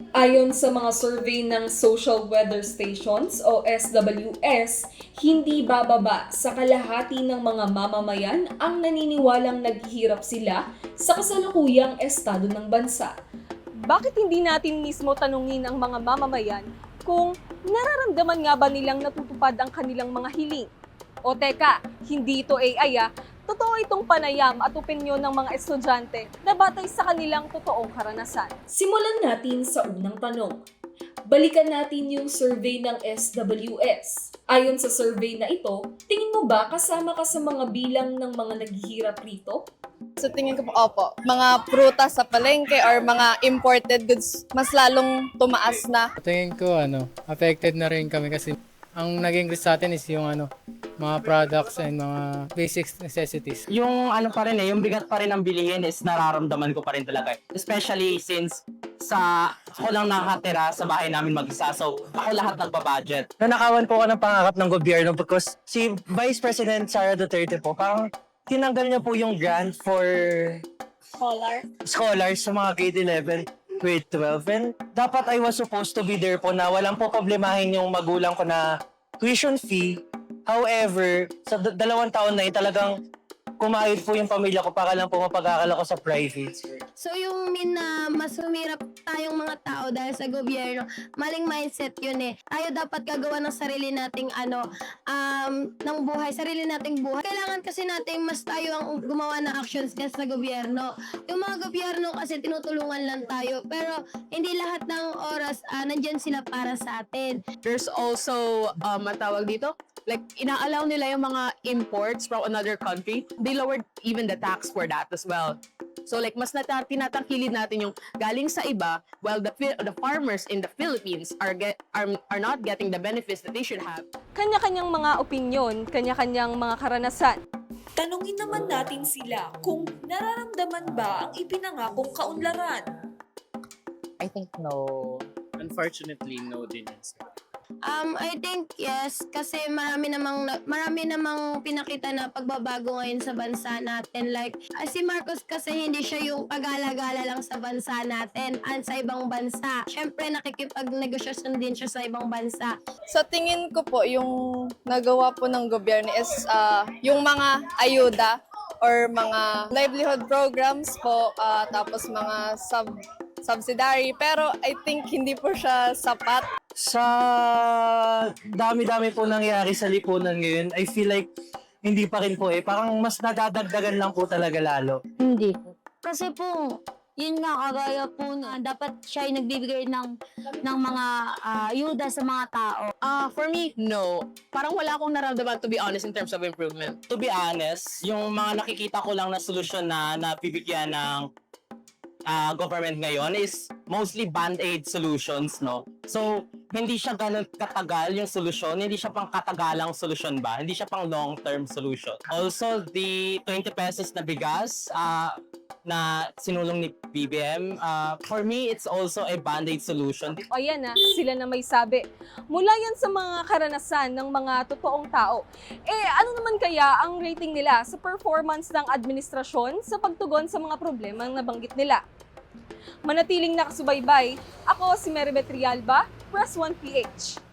Ayon sa mga survey ng Social Weather Stations o SWS, hindi bababa sa kalahati ng mga mamamayan ang naniniwalang naghihirap sila sa kasalukuyang estado ng bansa. Bakit hindi natin mismo tanungin ang mga mamamayan kung nararamdaman nga ba nilang natutupad ang kanilang mga hiling? O teka, hindi ito AI ah. Totoo itong panayam at opinyon ng mga estudyante na batay sa kanilang totoong karanasan. Simulan natin sa unang tanong. Balikan natin yung survey ng SWS. Ayon sa survey na ito, tingin mo ba kasama ka sa mga bilang ng mga naghihirap rito? Sa tingin ko po, opo, mga prutas sa palengke or mga imported goods, mas lalong tumaas na. Tingin ko ano, affected na rin kami kasi ang naging risk sa atin is yung ano, mga products and mga basic necessities. yung ano pa rin eh, yung bigat pa rin ng bilihin is nararamdaman ko pa rin talaga. eh. Especially since sa ako lang nakatira sa bahay namin mag-isa. So, ako lahat nagbabudget. nanakawan po ako ng pangarap ng gobyerno because si Vice President Sara Duterte po, parang tinanggal niya po yung grant for Scholar. scholars sa mga grade 11, grade 12. And dapat I was supposed to be there po na walang po problemahin yung magulang ko na tuition fee. However, sa d- dalawang taon na yun, talagang kumayod po yung pamilya ko para lang po mapag-aaral ako sa private. So yung min na mas humirap tayong mga tao dahil sa gobyerno, maling mindset yun eh. Tayo dapat gagawa ng sarili nating ano, um, ng buhay, sarili nating buhay. Kailangan kasi natin mas tayo ang gumawa ng actions kaysa sa gobyerno. Yung mga gobyerno kasi tinutulungan lang tayo, pero hindi lahat ng oras ah, nandyan sila para sa atin. There's also, um, ang tawag dito, like, ina-allow nila yung mga imports from another country. They lowered even the tax for that as well. So like, mas nata- tinatangkilid natin yung galing sa iba, while the, the farmers in the Philippines are, get, are, are not getting the benefits that they should have. Kanya-kanyang mga opinyon, kanya-kanyang mga karanasan. Tanungin naman natin sila kung nararamdaman ba ang ipinangakong kaunlaran. I think no. Unfortunately, no din yan sir. Um, I think yes, kasi marami namang marami namang pinakita na pagbabago ngayon sa bansa natin. Like, ah, si Marcos kasi hindi siya yung pagala-gala lang sa bansa natin at sa ibang bansa. Siyempre, nakikipag-negosyasyon din siya sa ibang bansa. Sa tingin ko po, yung nagawa po ng gobyerno is ah, yung mga ayuda or mga livelihood programs po, ah, tapos mga sub subsidiary. Pero I think hindi po siya sapat. Sa dami-dami po nangyari sa lipunan ngayon, I feel like hindi pa rin po eh. Parang mas nadadagdagan lang po talaga lalo. Hindi. Kasi po, yun nga, kagaya po na dapat siya ay nagbibigay ng, ng mga ah, ayuda sa mga tao. Ah, for me, no. Parang wala akong naramdaman, to be honest, in terms of improvement. To be honest, yung mga nakikita ko lang na solusyon na nabibigyan ng ah, government ngayon is mostly band-aid solutions, no? So, hindi siya ganun katagal yung solusyon, hindi siya pang katagalang solusyon ba? Hindi siya pang long-term solution. Also, the 20 pesos na bigas ah, na sinulong ni BBM, ah, for me, it's also a band-aid solution. O ayan na, sila na may sabi. Mula yan sa mga karanasan ng mga totoong tao. Eh, ano naman kaya ang rating nila sa performance ng administrasyon sa pagtugon sa mga problemang nabanggit nila? Manatiling nakasubaybay, ako si Meribet Rialba, Press 1 PH.